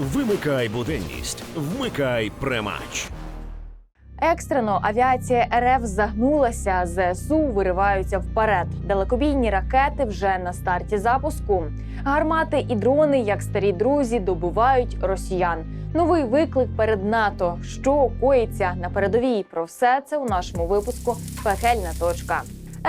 Вимикай буденність, вмикай премач. Екстрено авіація РФ загнулася. ЗСУ вириваються вперед. Далекобійні ракети вже на старті запуску. Гармати і дрони, як старі друзі, добивають росіян. Новий виклик перед НАТО. Що коїться на передовій? Про все це у нашому випуску Пекельна точка.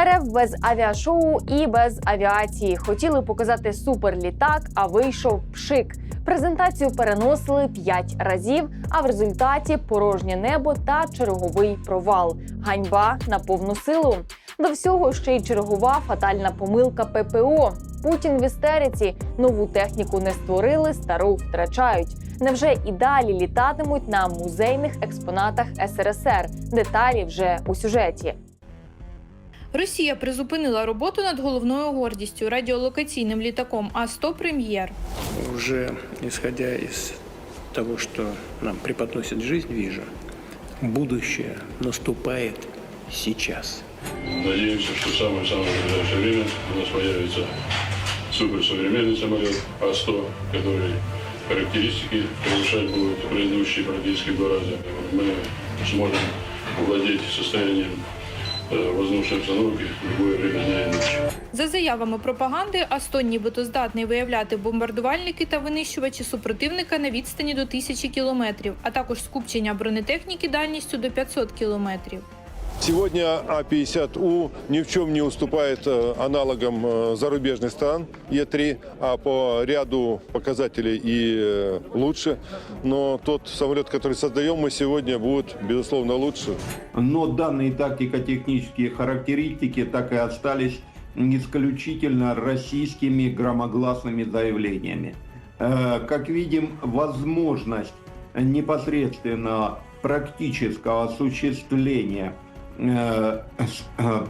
РФ без авіашоу і без авіації хотіли показати суперлітак, а вийшов пшик. Презентацію переносили п'ять разів, а в результаті порожнє небо та черговий провал. Ганьба на повну силу. До всього ще й чергова фатальна помилка ППО. Путін в істериці нову техніку не створили, стару втрачають. Невже і далі літатимуть на музейних експонатах СРСР? Деталі вже у сюжеті. Росія призупинила роботу над головною гордістю радіолокаційним літаком А-100 Прем'єр. Уже исходя из того, что нам преподносит жизнь, вижу, будущее наступает сейчас. Надеемся, что в самое-самое ближайшее время у нас появится суперсовременный самолет А-100, который характеристики превышать будет предыдущие практически в два раза. Мы сможем владеть состоянием э, воздушной руки в любое время дня и ночи. За заявами пропаганди, А-100 нібито здатний виявляти бомбардувальники та винищувачі супротивника на відстані до тисячі кілометрів, а також скупчення бронетехніки дальністю до 500 кілометрів. Сегодня А-50У ни в чем не уступает э, аналогам э, зарубежных стран Е3, а по ряду показателей и э, лучше. Но тот самолет, который создаем мы сегодня, будет, безусловно, лучше. но данные тактико-технические характеристики так и остались исключительно российскими громогласными заявлениями. Как видим, возможность непосредственно практического осуществления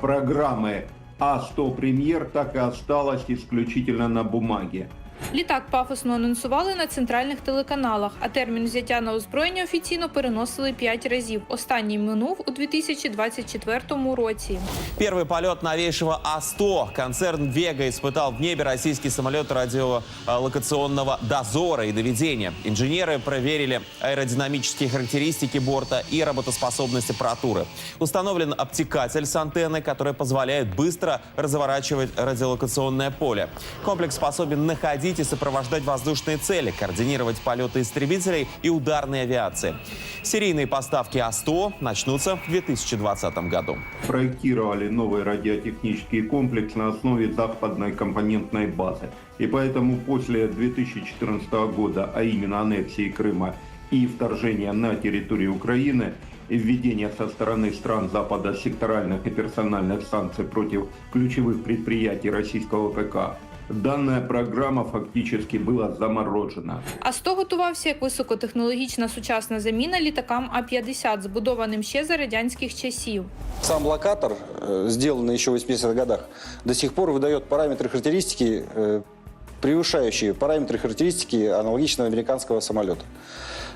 программы А100 Премьер так и осталась исключительно на бумаге. Літак пафосно анонсували на центральних телеканалах, а термін взяття на озброєння офіційно переносили п'ять разів. Останній минув у 2024 році. Первый полет новейшего А-100. Концерн «Вега» испытал в небе российский самолет радиолокационного дозора и доведения. Инженеры проверили аэродинамические характеристики борта и работоспособность аппаратуры. Установлен обтекатель с антенной, который позволяет быстро разворачивать радиолокационное поле. Комплекс способен находить и сопровождать воздушные цели, координировать полеты истребителей и ударной авиации. Серийные поставки А-100 начнутся в 2020 году. проектировали новый радиотехнический комплекс на основе западной компонентной базы. И поэтому после 2014 года, а именно аннексии Крыма и вторжения на территорию Украины, и введения со стороны стран Запада секторальных и персональных санкций против ключевых предприятий российского ПК, данная программа фактически была заморожена. А-100 готувався як високотехнологічна сучасна заміна літакам А-50, збудованим ще за радянських часів. Сам локатор, э, сделанный еще в 80-х годах, до сих пор выдает параметры характеристики, э, превышающие параметры характеристики аналогичного американского самолета.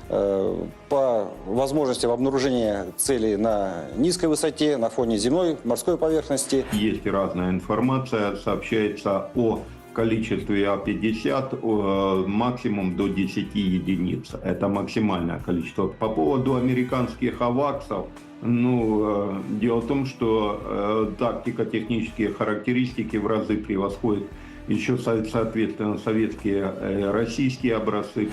Э, По возможностям обнаружения целей на низкой высоте, на фоне земной, морской поверхности. Есть разная информация, сообщается о количестве А50 э, максимум до 10 единиц. Это максимальное количество. По поводу американских аваксов, ну, э, дело в том, что э, тактико-технические характеристики в разы превосходят еще, со- соответственно, советские, э, российские образцы.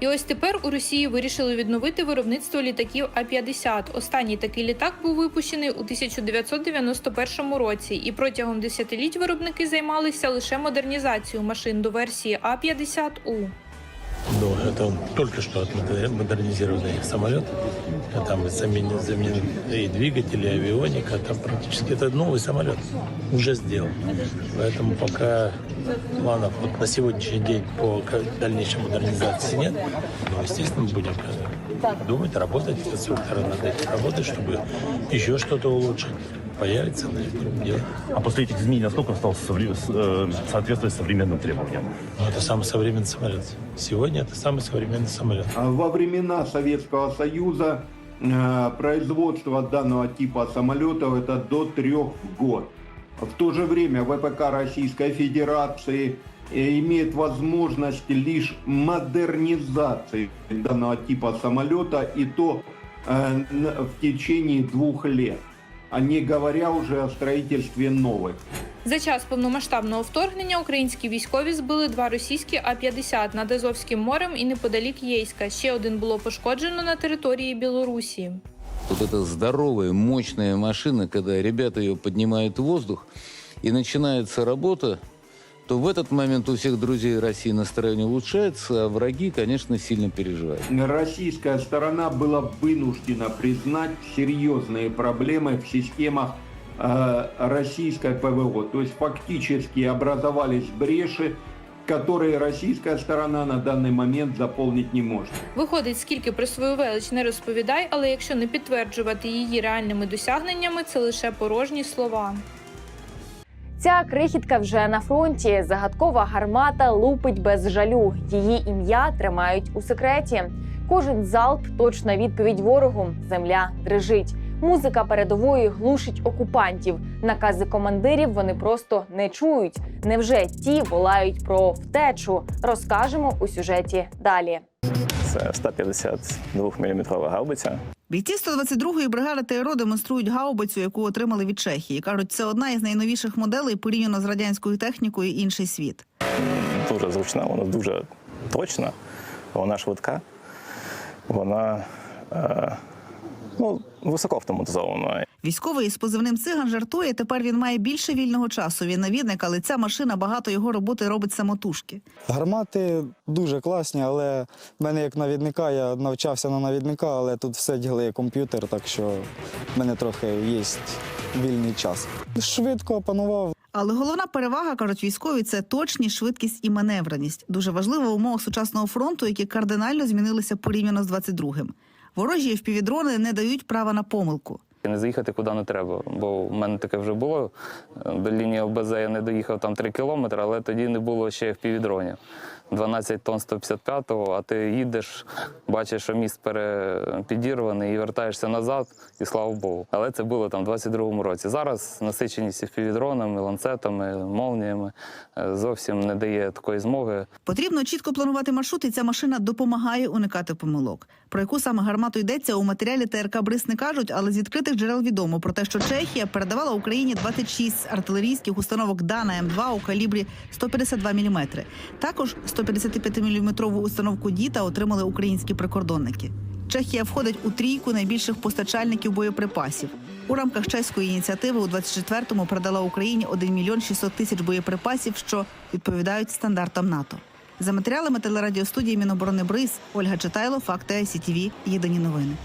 І ось тепер у Росії вирішили відновити виробництво літаків А-50. Останній такий літак був випущений у 1991 році, і протягом десятиліть виробники займалися лише модернізацією машин до версії А-50У. Ну, это только что модернизированный самолет. А Там заменен, заменен и двигатель, и авионика. Там практически это новый самолет. Уже сделан. Поэтому пока планов вот на сегодняшний день по дальнейшей модернизации нет. Но, естественно, мы будем э, думать, работать, конструкторы над этим работать, чтобы еще что-то улучшить. Появится, значит, будем делать. А после этих изменений насколько он стал совре- с- э, соответствовать современным требованиям? Но это самый современный самолет. Сегодня это самый современный самолет. А Во времена Советского Союза э, производство данного типа самолетов это до трех в год. В то же время ВПК Российской Федерации э, имеет возможность лишь модернизации данного типа самолета и то э, в течение двух лет, а не говоря уже о строительстве новых. За час повномасштабного вторгнення українські військові збили два російські А-50 над Азовським морем і неподалік Єйська. Ще один було пошкоджено на території Білорусі. Вот эта здоровая, мощная машина, когда ребята ее поднимают в воздух и начинается работа, то в этот момент у всех друзей России настроение улучшается, а враги, конечно, сильно переживают. Российская сторона была вынуждена признать серьезные проблемы в системах э, российской ПВО. То есть фактически образовались бреши, которые российская сторона на данный момент заполнить не может. Виходить, скільки про свою велич не розповідай, але якщо не підтверджувати її реальними досягненнями, це лише порожні слова. Ця крихітка вже на фронті. Загадкова гармата лупить без жалю. Її ім'я тримають у секреті. Кожен залп точна відповідь ворогу. Земля дрижить. Музика передової глушить окупантів. Накази командирів вони просто не чують. Невже ті волають про втечу? Розкажемо у сюжеті далі. Це 152 мм гаубиця. Бійці 122-ї бригади ТРО демонструють гаубицю, яку отримали від Чехії. кажуть, це одна із найновіших моделей порівняно з радянською технікою інший світ. Дуже зручна, вона дуже точна, вона швидка, вона е, ну, високо автоматизована. Військовий із позивним циган жартує. Тепер він має більше вільного часу. Він навідник, але ця машина багато його роботи робить самотужки. Гармати дуже класні, але в мене як навідника, я навчався на навідника, але тут все ділає комп'ютер, так що в мене трохи є вільний час. Швидко опанував. Але головна перевага, кажуть військові, це точність, швидкість і маневреність. Дуже важливо в умовах сучасного фронту, які кардинально змінилися порівняно з 22-м. Ворожі впівдрони не дають права на помилку. Не заїхати куди не треба, бо в мене таке вже було. До лінії ОБЗ я не доїхав там 3 кілометри, але тоді не було ще впівдронів. 12 тонн 155-го, а ти їдеш, бачиш, що міст підірваний і вертаєшся назад, і слава Богу. Але це було там в 22-му році. Зараз насиченість впівдронами, ланцетами, молніями е, зовсім не дає такої змоги. Потрібно чітко планувати маршрут, і ця машина допомагає уникати помилок. Про яку саме гармату йдеться у матеріалі ТРК Брис не кажуть, але з відкритих джерел відомо про те, що Чехія передавала Україні 26 артилерійських установок Дана М2 у калібрі 152 мм. Також 155-мм установку Діта отримали українські прикордонники. Чехія входить у трійку найбільших постачальників боєприпасів. У рамках чеської ініціативи у 24-му передала Україні 1 мільйон 600 тисяч боєприпасів, що відповідають стандартам НАТО. За матеріалами телерадіостудії Міноборони Бриз Ольга Читайло, факти СІТВ, Єдині новини.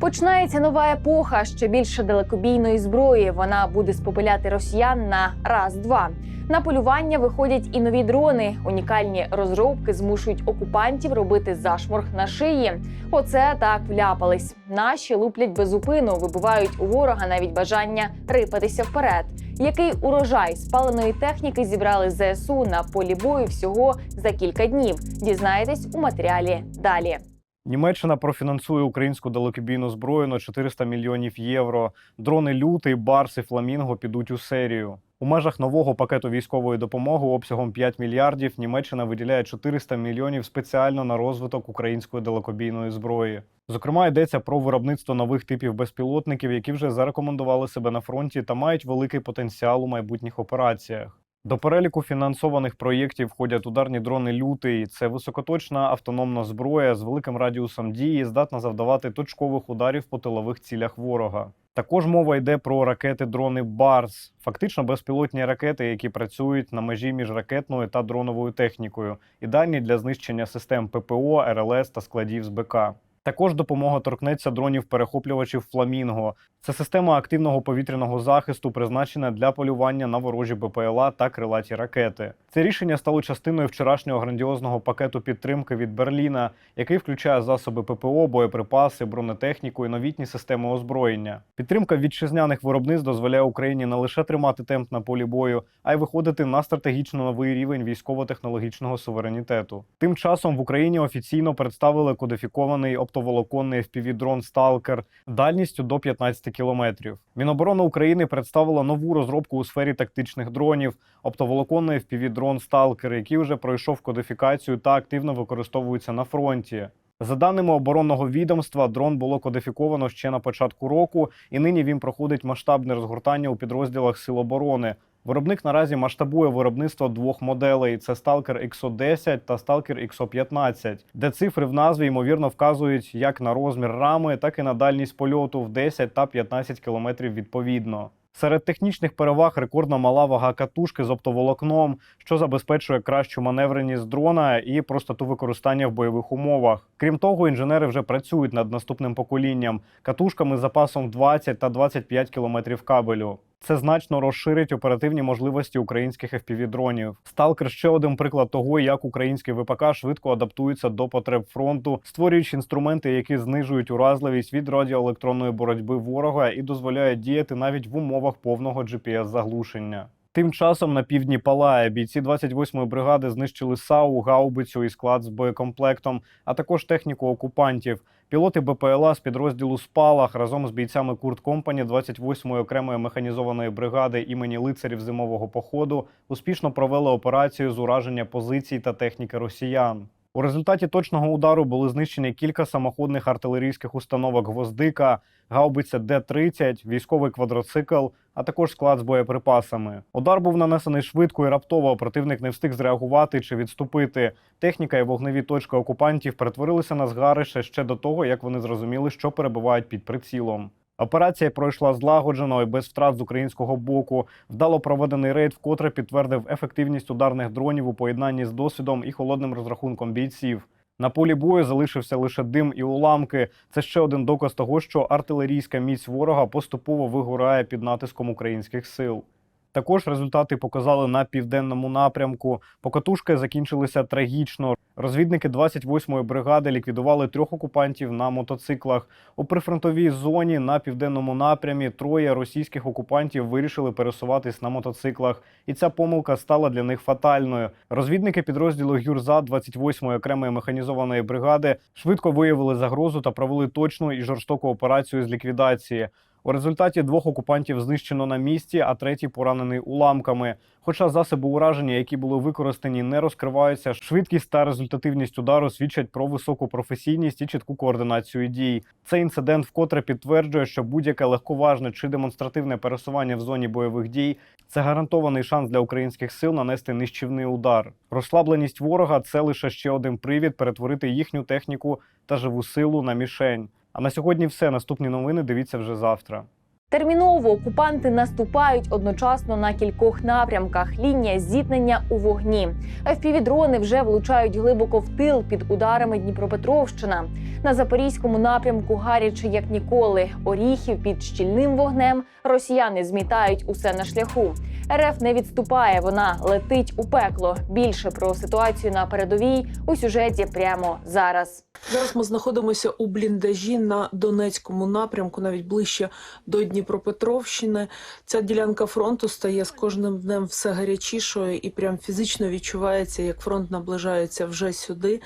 Починається нова епоха. Ще більше далекобійної зброї. Вона буде спопиляти росіян на раз-два. На полювання виходять і нові дрони. Унікальні розробки змушують окупантів робити зашморг на шиї. Оце так вляпались. Наші луплять безупину, вибивають у ворога навіть бажання рипатися вперед. Який урожай спаленої техніки зібрали ЗСУ на полі бою всього за кілька днів? Дізнаєтесь у матеріалі далі. Німеччина профінансує українську далекобійну зброю на 400 мільйонів євро. Дрони лютий, барс і фламінго підуть у серію. У межах нового пакету військової допомоги обсягом 5 мільярдів Німеччина виділяє 400 мільйонів спеціально на розвиток української далекобійної зброї. Зокрема, йдеться про виробництво нових типів безпілотників, які вже зарекомендували себе на фронті та мають великий потенціал у майбутніх операціях. До переліку фінансованих проєктів входять ударні дрони Лютий. Це високоточна автономна зброя з великим радіусом дії, здатна завдавати точкових ударів по тилових цілях ворога. Також мова йде про ракети-дрони Барс, фактично безпілотні ракети, які працюють на межі між ракетною та дроновою технікою, ідеальні для знищення систем ППО, РЛС та складів з БК. Також допомога торкнеться дронів перехоплювачів Фламінго. Це система активного повітряного захисту, призначена для полювання на ворожі БПЛА та крилаті ракети. Це рішення стало частиною вчорашнього грандіозного пакету підтримки від Берліна, який включає засоби ППО, боєприпаси, бронетехніку і новітні системи озброєння. Підтримка вітчизняних виробництв дозволяє Україні не лише тримати темп на полі бою, а й виходити на стратегічно новий рівень військово-технологічного суверенітету. Тим часом в Україні офіційно представили кодифікований оптоволоконний FPV-дрон Сталкер дальністю до 15 кілометрів. Міноборони України представило нову розробку у сфері тактичних дронів оптоволоконний FPV-дрон Сталкер, який вже пройшов кодифікацію та активно використовується на фронті. За даними оборонного відомства, дрон було кодифіковано ще на початку року, і нині він проходить масштабне розгортання у підрозділах Сил оборони. Виробник наразі масштабує виробництво двох моделей: це Stalker XO10 та Stalker XO15, де цифри в назві ймовірно вказують як на розмір рами, так і на дальність польоту в 10 та 15 кілометрів відповідно. Серед технічних переваг рекордно мала вага катушки з оптоволокном, що забезпечує кращу маневреність дрона і простоту використання в бойових умовах. Крім того, інженери вже працюють над наступним поколінням катушками з запасом 20 та 25 кілометрів кабелю. Це значно розширить оперативні можливості українських FPV-дронів. Сталкер ще один приклад того, як український ВПК швидко адаптується до потреб фронту, створюючи інструменти, які знижують уразливість від радіоелектронної боротьби ворога і дозволяють діяти навіть в умовах повного GPS-заглушення. Тим часом на півдні палає бійці 28-ї бригади знищили САУ, гаубицю і склад з боєкомплектом, а також техніку окупантів. Пілоти БПЛА з підрозділу Спалах разом з бійцями Курт Компані 28-ї окремої механізованої бригади імені лицарів зимового походу успішно провели операцію з ураження позицій та техніки росіян. У результаті точного удару були знищені кілька самоходних артилерійських установок Гвоздика, гаубиця Д-30, військовий квадроцикл, а також склад з боєприпасами. Удар був нанесений швидко і раптово. Противник не встиг зреагувати чи відступити. Техніка і вогневі точки окупантів перетворилися на згарище ще до того, як вони зрозуміли, що перебувають під прицілом. Операція пройшла злагоджено і без втрат з українського боку. Вдало проведений рейд вкотре підтвердив ефективність ударних дронів у поєднанні з досвідом і холодним розрахунком бійців. На полі бою залишився лише дим і уламки. Це ще один доказ того, що артилерійська міць ворога поступово вигорає під натиском українських сил. Також результати показали на південному напрямку. Покатушки закінчилися трагічно. Розвідники 28-ї бригади ліквідували трьох окупантів на мотоциклах. У прифронтовій зоні на південному напрямі троє російських окупантів вирішили пересуватись на мотоциклах, і ця помилка стала для них фатальною. Розвідники підрозділу Гюрза 28-ї окремої механізованої бригади швидко виявили загрозу та провели точну і жорстоку операцію з ліквідації. У результаті двох окупантів знищено на місці, а третій поранений уламками. Хоча засоби ураження, які були використані, не розкриваються, швидкість та результативність удару свідчать про високу професійність і чітку координацію дій. Цей інцидент вкотре підтверджує, що будь-яке легковажне чи демонстративне пересування в зоні бойових дій це гарантований шанс для українських сил нанести нищівний удар. Розслабленість ворога це лише ще один привід перетворити їхню техніку та живу силу на мішень. А на сьогодні все. Наступні новини дивіться вже завтра. Терміново окупанти наступають одночасно на кількох напрямках. Лінія зіткнення у вогні. FPV-дрони вже влучають глибоко в тил під ударами Дніпропетровщина. На запорізькому напрямку гаряче як ніколи. Оріхів під щільним вогнем. Росіяни змітають усе на шляху. РФ не відступає. Вона летить у пекло. Більше про ситуацію на передовій у сюжеті прямо зараз. Зараз ми знаходимося у бліндажі на Донецькому напрямку, навіть ближче до Дніпропетровщини. Ця ділянка фронту стає з кожним днем все гарячішою і прям фізично відчувається, як фронт наближається вже сюди.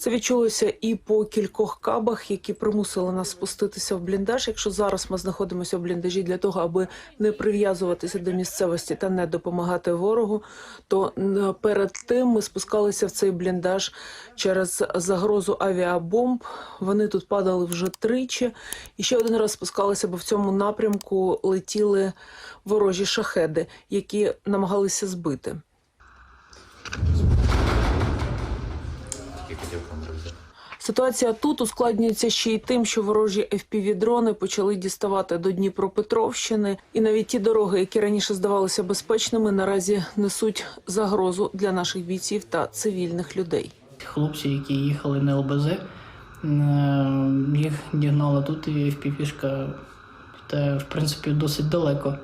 Це відчулося і по кількох кабах, які примусили нас спуститися в бліндаж. Якщо зараз ми знаходимося в бліндажі для того, аби не прив'язуватися до місцевості та не допомагати ворогу, то перед тим ми спускалися в цей бліндаж через загрозу авіабомб. Вони тут падали вже тричі. І ще один раз спускалися, бо в цьому напрямку летіли ворожі шахеди, які намагалися збити. Ситуація тут ускладнюється ще й тим, що ворожі FPV-дрони почали діставати до Дніпропетровщини, і навіть ті дороги, які раніше здавалися безпечними, наразі несуть загрозу для наших бійців та цивільних людей. Хлопці, які їхали на ЛБЗ, е, їх дігнали тут і FPV-шка, та в принципі досить далеко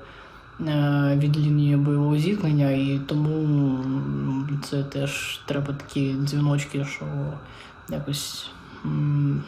від лінії бойового зіткнення, і тому це теж треба такі дзвіночки, що якось.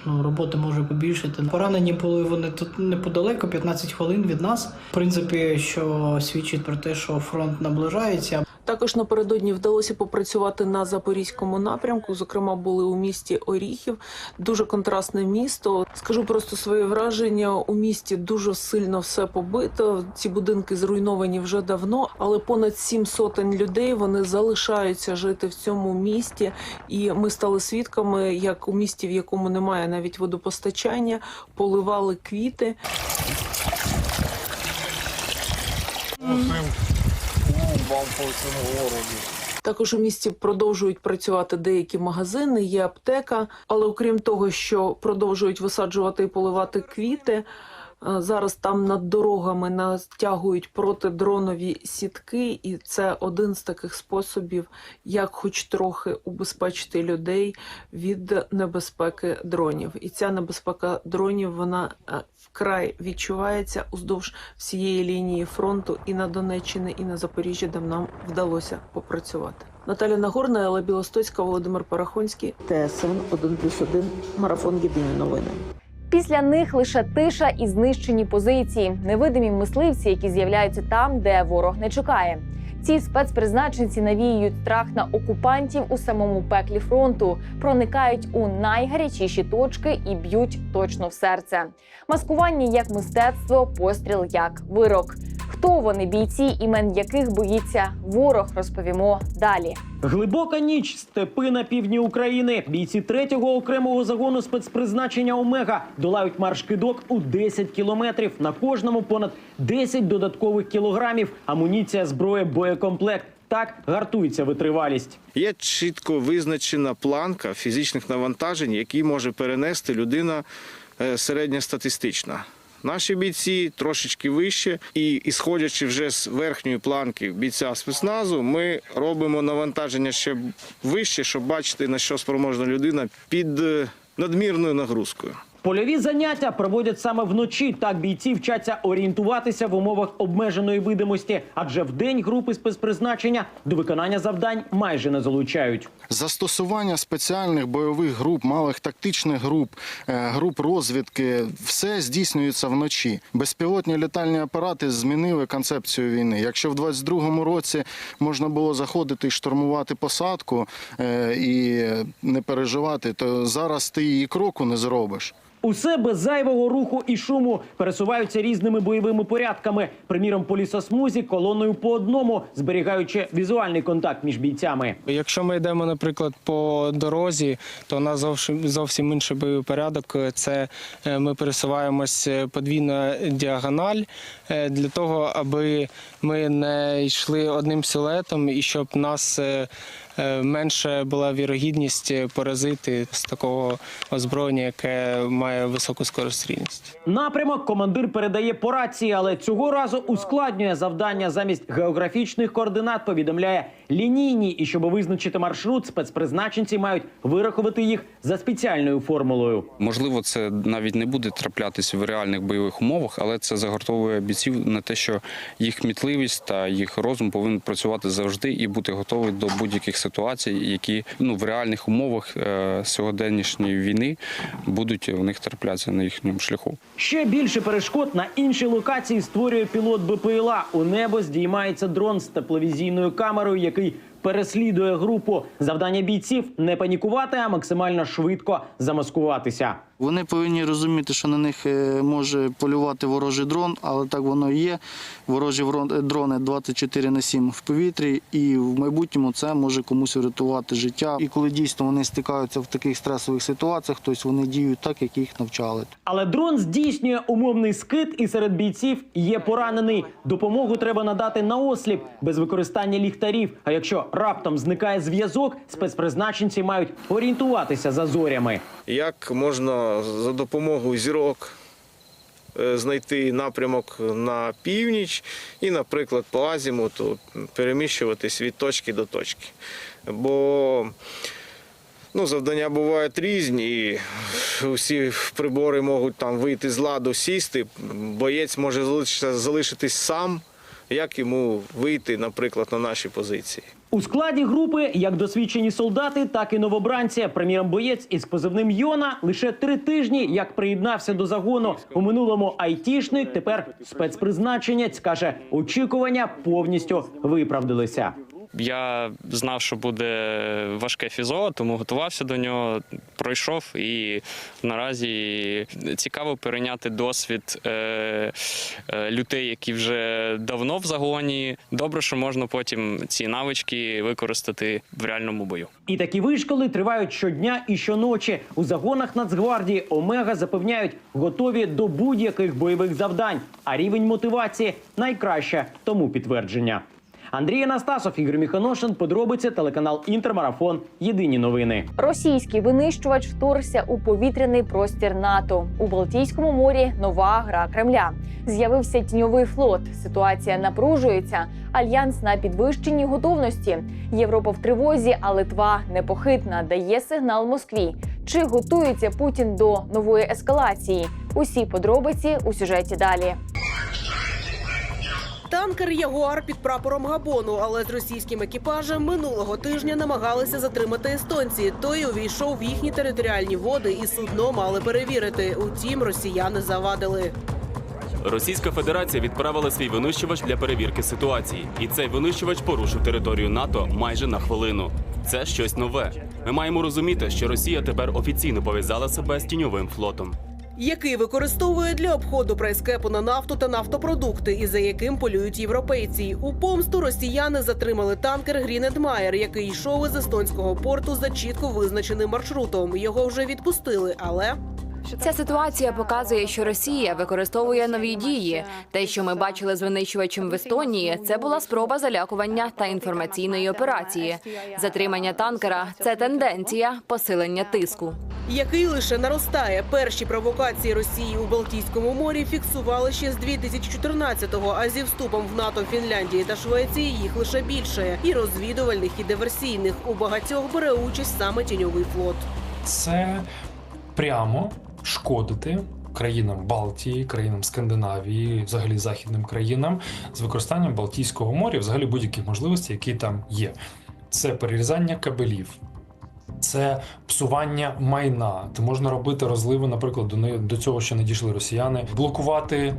Ну, роботи може побільшити. Поранені були вони тут неподалеко, 15 хвилин від нас. В принципі, що свідчить про те, що фронт наближається. Також напередодні вдалося попрацювати на запорізькому напрямку. Зокрема, були у місті Оріхів. Дуже контрастне місто. Скажу просто своє враження. У місті дуже сильно все побито. Ці будинки зруйновані вже давно, але понад сім сотень людей вони залишаються жити в цьому місті. І ми стали свідками, як у місті, в якому немає навіть водопостачання, поливали квіти. Також у місті продовжують працювати деякі магазини, є аптека. Але окрім того, що продовжують висаджувати і поливати квіти. Зараз там над дорогами натягують протидронові сітки, і це один з таких способів, як хоч трохи убезпечити людей від небезпеки дронів. І ця небезпека дронів вона е, вкрай відчувається уздовж всієї лінії фронту і на Донеччині, і на Запоріжжі, де нам вдалося попрацювати. Наталя Нагорна, Елла Білостоцька, Володимир Парахонський. ТСН 1+,1, Марафон Єдині новини. Після них лише тиша і знищені позиції, невидимі мисливці, які з'являються там, де ворог не чекає. Ці спецпризначенці навіюють страх на окупантів у самому пеклі фронту, проникають у найгарячіші точки і б'ють точно в серце. Маскування як мистецтво, постріл як вирок. Хто вони бійці, імен яких боїться ворог, розповімо далі. Глибока ніч, степи на півдні України. Бійці третього окремого загону спецпризначення Омега долають марш кидок у 10 кілометрів. На кожному понад 10 додаткових кілограмів. Амуніція, зброя, боєкомплект. Так гартується витривалість. Є чітко визначена планка фізичних навантажень, які може перенести людина е, середньостатистична. Наші бійці трошечки вище, і ісходячи вже з верхньої планки бійця спецназу, ми робимо навантаження ще вище, щоб бачити на що спроможна людина під е, надмірною нагрузкою. Польові заняття проводять саме вночі. Так бійці вчаться орієнтуватися в умовах обмеженої видимості, адже вдень групи спецпризначення до виконання завдань майже не залучають. Застосування спеціальних бойових груп, малих тактичних груп, е, груп розвідки все здійснюється вночі. Безпілотні літальні апарати змінили концепцію війни. Якщо в 22-му році можна було заходити і штурмувати посадку е, і не переживати, то зараз ти і кроку не зробиш. Усе без зайвого руху і шуму пересуваються різними бойовими порядками. Приміром, по лісосмузі колоною по одному, зберігаючи візуальний контакт між бійцями. Якщо ми йдемо, наприклад, по дорозі, то у нас зовсім зовсім інший бойовий порядок. Це е, ми пересуваємось подвійна діагональ е, для того, аби ми не йшли одним силуетом і щоб нас е, е, менше була вірогідність поразити з такого озброєння, яке має високу скорострільність. Напрямок командир передає по рації, але цього разу ускладнює завдання замість географічних координат. Повідомляє лінійні, і щоб визначити маршрут, спецпризначенці мають вирахувати їх за спеціальною формулою. Можливо, це навіть не буде траплятися в реальних бойових умовах, але це загортовує бійців на те, що їх мітливість та їх розум повинен працювати завжди і бути готовий до будь-яких ситуацій, які ну в реальних умовах е, сьогоденнішньої війни будуть у них траплятися на їхньому шляху. Ще більше перешкод на іншій локації створює пілот БПЛА. У небо здіймається дрон з тепловізійною камерою, який переслідує групу. Завдання бійців не панікувати, а максимально швидко замаскуватися. Вони повинні розуміти, що на них е, може полювати ворожий дрон, але так воно і є. Ворожі врон- дрони 24 на 7 в повітрі, і в майбутньому це може комусь врятувати життя. І коли дійсно вони стикаються в таких стресових ситуаціях, тобто вони діють так, як їх навчали. Але дрон здійснює умовний скид, і серед бійців є поранений. Допомогу треба надати наосліп без використання ліхтарів. А якщо раптом зникає зв'язок, спецпризначенці мають орієнтуватися за зорями. Як можна за допомогою зірок е, знайти напрямок на північ і, наприклад, по азімуту переміщуватись від точки до точки. Бо ну, завдання бувають різні, і усі прибори можуть там вийти з ладу, сісти. Боєць може залишитись сам, як йому вийти, наприклад, на наші позиції. У складі групи як досвідчені солдати, так і новобранці. Приміром, боєць із позивним Йона лише три тижні як приєднався до загону. У минулому айтішник, тепер спецпризначенець каже, очікування повністю виправдалися. Я знав, що буде важке фізо, тому готувався до нього, пройшов і наразі цікаво перейняти досвід е, е, людей, які вже давно в загоні. Добре, що можна потім ці навички використати в реальному бою. І такі вишколи тривають щодня і щоночі. У загонах Нацгвардії Омега запевняють, готові до будь-яких бойових завдань. А рівень мотивації найкраще тому підтвердження. Андрій Анастасов, Ігор Міханошин, подробиці телеканал Інтермарафон. Єдині новини. Російський винищувач вторгся у повітряний простір НАТО у Балтійському морі. Нова гра Кремля. З'явився тіньовий флот. Ситуація напружується. Альянс на підвищеній готовності. Європа в тривозі, а Литва непохитна дає сигнал Москві. Чи готується Путін до нової ескалації? Усі подробиці у сюжеті далі. Танкер Ягуар під прапором Габону, але з російським екіпажем минулого тижня намагалися затримати естонці. Той увійшов в їхні територіальні води і судно мали перевірити. Утім, росіяни завадили. Російська Федерація відправила свій винищувач для перевірки ситуації, і цей винищувач порушив територію НАТО майже на хвилину. Це щось нове. Ми маємо розуміти, що Росія тепер офіційно пов'язала себе з тіньовим флотом. Який використовує для обходу прайскепу на нафту та нафтопродукти, і за яким полюють європейці. У помсту росіяни затримали танкер Грінедмаєр, який йшов із естонського порту за чітко визначеним маршрутом. Його вже відпустили, але Ця ситуація показує, що Росія використовує нові дії. Те, що ми бачили з винищувачем в Естонії, це була спроба залякування та інформаційної операції. Затримання танкера це тенденція посилення тиску. який лише наростає. Перші провокації Росії у Балтійському морі фіксували ще з 2014-го, а зі вступом в НАТО Фінляндії та Швеції їх лише більше. І розвідувальних, і диверсійних. У багатьох бере участь саме тіньовий флот. це прямо шкодити країнам Балтії, країнам Скандинавії, взагалі західним країнам з використанням Балтійського моря, взагалі будь-яких можливостей, які там є. Це перерізання кабелів. Це псування майна. Це можна робити розливи, наприклад, до до цього, що не дійшли росіяни, блокувати е,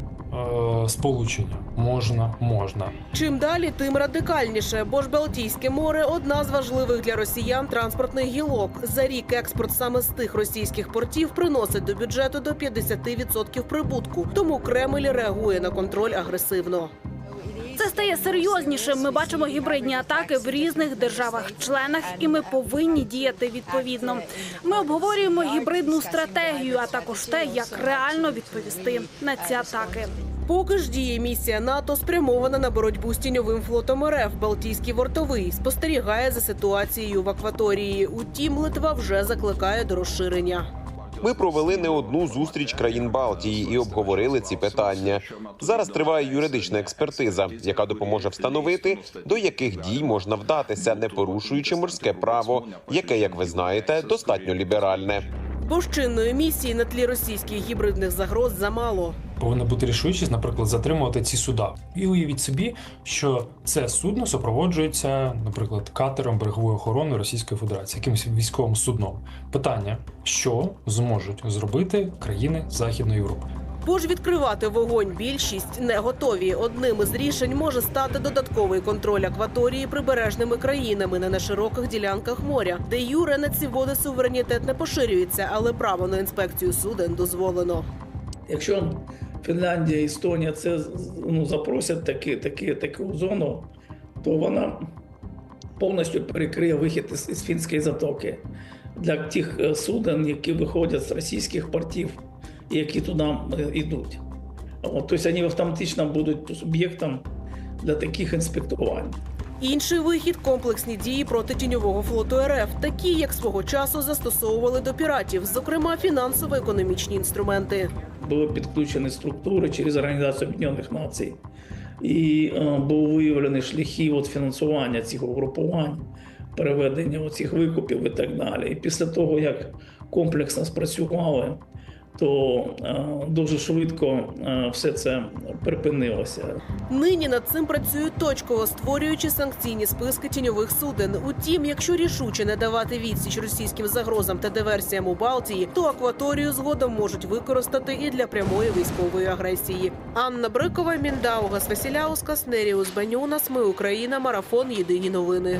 сполучення. Можна, можна. Чим далі, тим радикальніше, бо ж Балтійське море одна з важливих для росіян транспортних гілок. За рік експорт саме з тих російських портів приносить до бюджету до 50% прибутку. Тому Кремль реагує на контроль агресивно. Це стає серйознішим. Ми бачимо гібридні атаки в різних державах-членах, і ми повинні діяти відповідно. Ми обговорюємо гібридну стратегію, а також те, як реально відповісти на ці атаки. Поки ж діє місія НАТО спрямована на боротьбу з тіньовим флотом РФ. Балтійський вартовий спостерігає за ситуацією в акваторії. Утім, Литва вже закликає до розширення. Ми провели не одну зустріч країн Балтії і обговорили ці питання. Зараз триває юридична експертиза, яка допоможе встановити, до яких дій можна вдатися, не порушуючи морське право, яке, як ви знаєте, достатньо ліберальне. Бо чинної місії на тлі російських гібридних загроз замало. Повинна бути рішучість, наприклад, затримувати ці суда. І уявіть собі, що це судно супроводжується, наприклад, катером берегової охорони Російської Федерації, якимось військовим судном. Питання: що зможуть зробити країни Західної Європи? Бо ж відкривати вогонь більшість не готові. Одним із рішень може стати додатковий контроль акваторії прибережними країнами на нешироких ділянках моря, де юре на ці води суверенітет не поширюється, але право на інспекцію суден дозволено. Якщо Фінляндія, Естонія це ну, запросять таки, таки, таку зону, то вона повністю перекриє вихід із, із фінської затоки для тих е, суден, які виходять з російських портів які туди е, йдуть. От, тобто вони автоматично будуть суб'єктом для таких інспектувань. Інший вихід комплексні дії проти тіньового флоту РФ, такі як свого часу застосовували до піратів, зокрема фінансово-економічні інструменти. були підключені структури через Організацію Об'єднаних Націй. І е, був виявлений шляхи от, фінансування цих угрупувань, переведення цих викупів і так далі. І після того, як комплексно спрацювали, то е, дуже швидко е, все це припинилося. Нині над цим працюють точково, створюючи санкційні списки тіньових суден. Утім, якщо рішуче не давати відсіч російським загрозам та диверсіям у Балтії, то акваторію згодом можуть використати і для прямої військової агресії. Анна Брикова, Міндаугас Василяускас, Неріус Банюнас. Ми Україна. Марафон. Єдині новини.